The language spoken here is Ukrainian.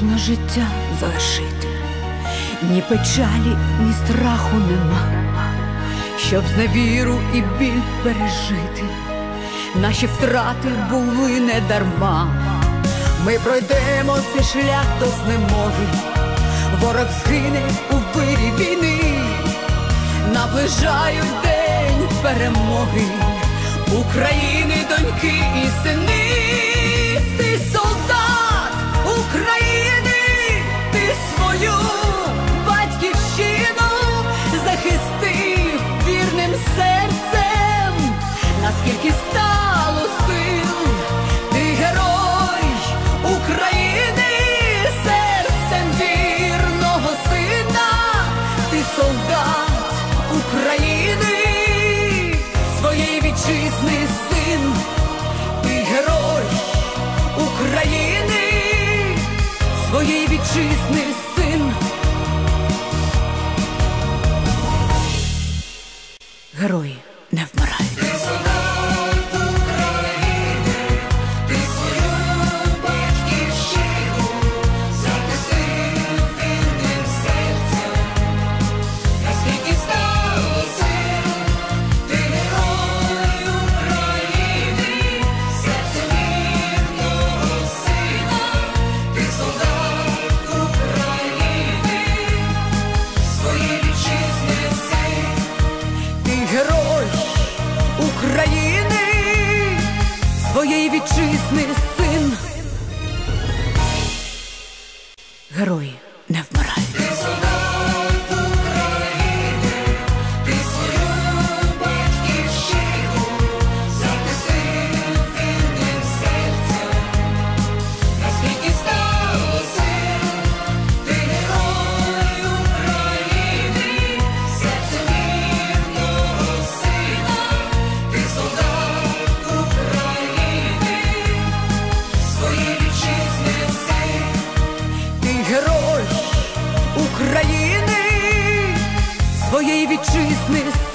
Страшно життя залишити, ні печалі, ні страху нема, щоб зневіру і біль пережити, наші втрати були не дарма. Ми пройдемо цей шлях до знемоги, ворог згине у вирі війни, наближають день перемоги, України, доньки і сини, ти солдат України, солдат України, своєї вітчизни син, ти герой України, своєї вітчизни син. Герой України, своєї вітчизни син. Герої не вмирають. Своєї вітчизни.